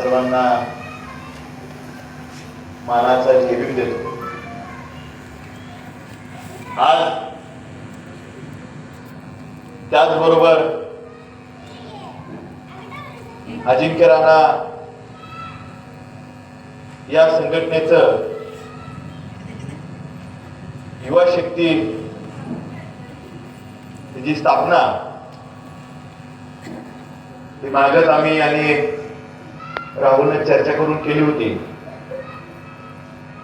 सर्वांना मानाचा जेबीम देतो. आज त्याचबरोबर अजिंक्य राणा या संघटनेचं युवा शक्ती जी स्थापना ती मागच आम्ही आणि राहुलने चर्चा करून केली होती.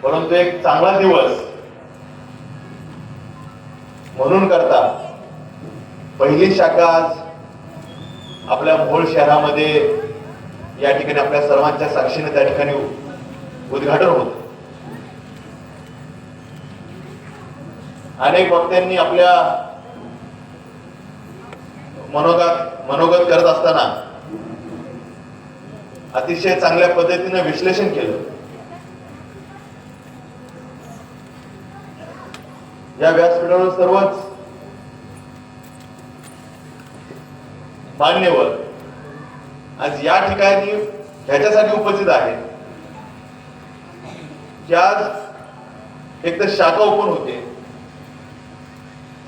परंतु एक चांगला दिवस म्हणून करता पहिली शाखा आज आपल्या मूळ शहरामध्ये या ठिकाणी आपल्या सर्वांच्या साक्षीने त्या ठिकाणी उद्घाटन होत. अनेक वक्त्यांनी आपल्या मनोगत मनोगत करत असताना अतिशय चांगल्या पद्धतीने विश्लेषण केलं. या व्यासपीठावर सर्वच मान्यवर आज या ठिकाणी ह्याच्यासाठी उपस्थित आहे की आज एक तर शाखा ओपन होते.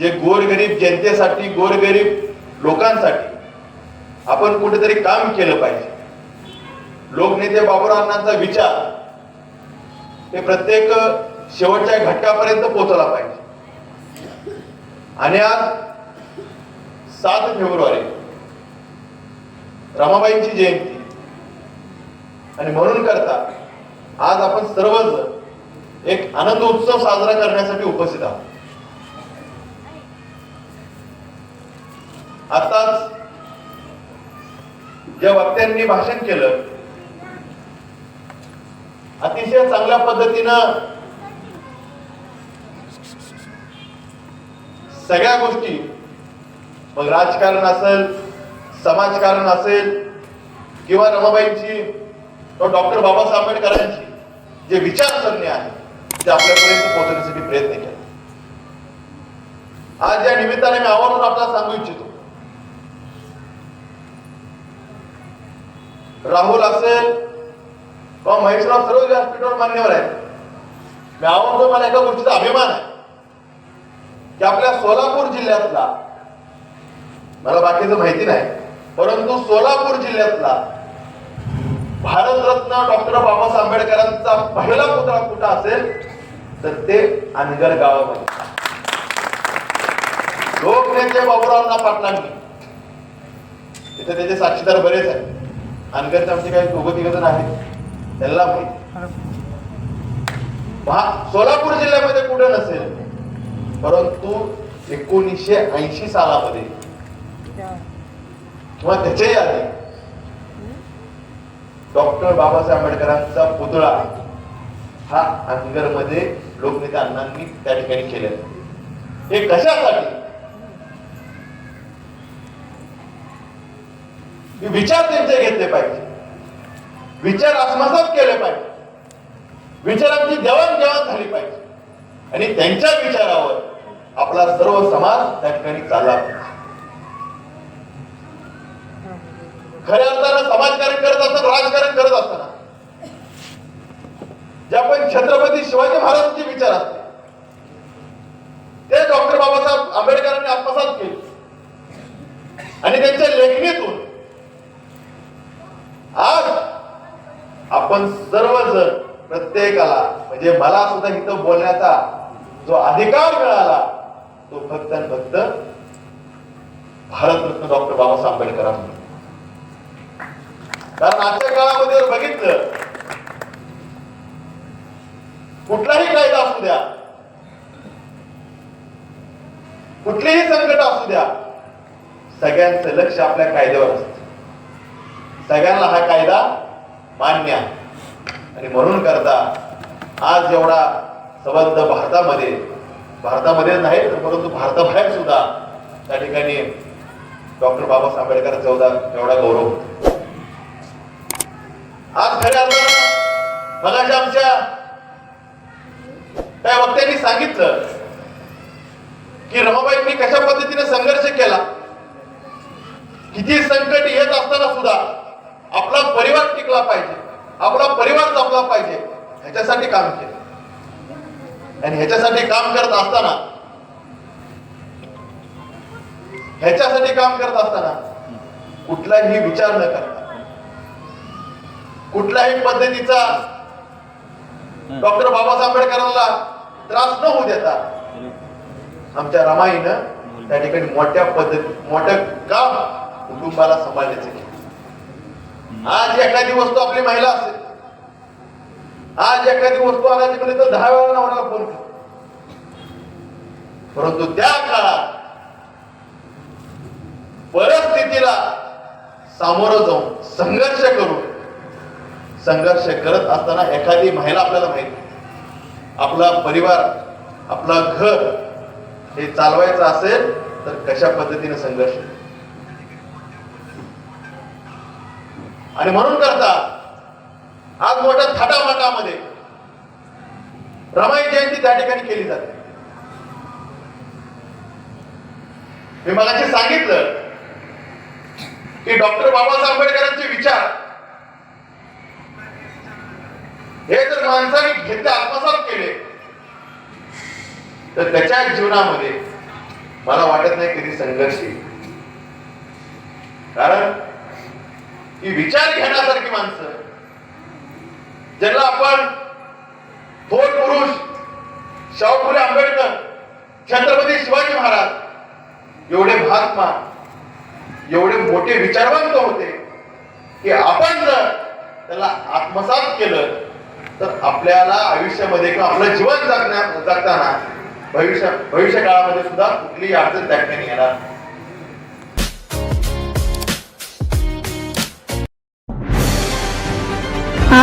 जे गोरगरीब जनतेसाठी गोरगरीब लोकांसाठी आपण कुठेतरी काम केलं पाहिजे. लोकनेते बाबूरावांचा विचार हे प्रत्येक शेवटच्या घटकापर्यंत पोहोचला पाहिजे. आणि आज सात फेब्रुवारी रमाबाईंची जयंती. आणि म्हणून करता आज आपण सर्वच एक आनंद उत्सव साजरा करण्यासाठी उपस्थित आहोत. आताच ज्या वक्त्यांनी भाषण केलं अतिशय चांगल्या पद्धतीनं सगळ्या गोष्टी मग राजकारण असेल समाजकारण असेल किंवा रमाबाईंची डॉक्टर बाबासाहेब आंबेडकरांची जे विचारसरणी आहे ते आपल्यापर्यंत पोहोचण्यासाठी प्रयत्न केला. आज या निमित्ताने मी आवर्जून आपल्याला सांगू इच्छितो. राहुल असेल बाबा महेशराव सर्व व्यासपीठावर मान्यवर आहेत मी आवडतो मला एका गोष्टीचा अभिमान आहे. की आपल्या सोलापूर जिल्ह्यातला मला बाकीचं माहिती नाही परंतु सोलापूर जिल्ह्यातला भारतरत्न डॉक्टर बाबासाहेब आंबेडकरांचा पहिला पुतळा कुठं असेल तर ते अनगर गावामध्ये. लोकनेते बाबुरावांना पाटलांनी तिथे त्याचे साक्षीदार बरेच आहेत. अनगरचे आमचे काही दोघं तिघ जण आहेत. त्यांना माहिती. सोलापूर जिल्ह्यामध्ये कुठे नसेल? परंतु एकोणीसशे ऐंशी सालामध्ये किंवा त्याच्याही आधी डॉक्टर बाबासाहेब आंबेडकरांचा पुतळा हा अंगरमध्ये लोकनेता अण्णांनी त्या ठिकाणी केले हे कशासाठी? विचार त्यांचे घेतले पाहिजे. विचार आत्मसात केले पाहिजे. विचारांची देवाणघेवाण झाली पाहिजे. आणि त्यांच्या विचारावर आपला सर्व समाज त्या ठिकाणी चालला पाहिजे. खऱ्या अर्थानं समाजकारण करत असताना राजकारण करत असताना ज्या पण छत्रपती शिवाजी महाराजांचे विचार असते ते डॉक्टर बाबासाहेब आंबेडकरांनी आत्मसात केले. आणि त्यांच्या लेखणीतून आज आपण सर्वजण प्रत्येकाला म्हणजे मला सुद्धा इथं बोलण्याचा जो अधिकार मिळाला तो फक्त आणि फक्त भारतरत्न डॉक्टर बाबासाहेब आंबेडकरांमुळे कारण आजच्या काळामध्ये जर बघितलं कुठलाही कायदा असू द्या कुठलीही संकट असू द्या सगळ्यांचं लक्ष आपल्या कायद्यावर असतं. सगळ्यांना हा कायदा मान्य आहे. आणि म्हणून करता आज एवढा संबंध भारतामध्ये भारतामध्ये नाही परंतु भारताबाहेर सुद्धा त्या ठिकाणी डॉक्टर बाबासाहेब आंबेडकर चौदा एवढा गौरव होतो. आज खऱ्या अर्थानं मगाशी आमच्या त्या वक्त्यांनी सांगितलं की रमाबाईंनी कशा पद्धतीने संघर्ष केला? किती संकट येत असताना सुद्धा आपला परिवार टिकला पाहिजे. आपला परिवार जपला पाहिजे. ह्याच्यासाठी काम केलं. आणि ह्याच्यासाठी काम करत असताना ह्याच्यासाठी काम करत असताना कुठलाही विचार न करता कुठल्याही पद्धतीचा डॉक्टर बाबासाहेब आंबेडकरांना त्रास न होऊ देता आमच्या रमाईनं त्या ठिकाणी मोठ्या पद्धती मोठं काम कुटुंबाला सांभाळण्याचं केलं. आज एखादी वस्तू आपली महिला असेल. आज एखादी वस्तू आणायची म्हणजे तर दहा वेळा नवऱ्याला फोन. कर परंतु त्या काळात परिस्थितीला सामोरं जाऊन संघर्ष करून संघर्ष करत असताना एखादी महिला आपल्याला माहिती आपला परिवार आपला घर हे चालवायचं असेल तर कशा पद्धतीने संघर्ष? आणि म्हणून करता आज मोठ्या थाटामाटामध्ये रमाई जयंती त्या ठिकाणी केली जाते. मी मला सांगितलं की डॉक्टर बाबासाहेब आंबेडकरांचे विचार हे जर माणसाने घेतले आत्मसात केले तर त्याच्या जीवनामध्ये मला वाटत नाही कधी संघर्ष कारण ही विचार घेण्यासारखी माणसं. ज्यांना आपण थोर पुरुष शाहूपुरी आंबेडकर छत्रपती शिवाजी महाराज एवढे महात्मा एवढे मोठे विचारवंत होते की आपण जर त्याला आत्मसात केलं तर आपल्याला आयुष्यामध्ये किंवा आपलं जीवन जगण्या जगताना भविष्य भविष्य काळामध्ये सुद्धा कुठलीही अडचण त्या ठिकाणी येणार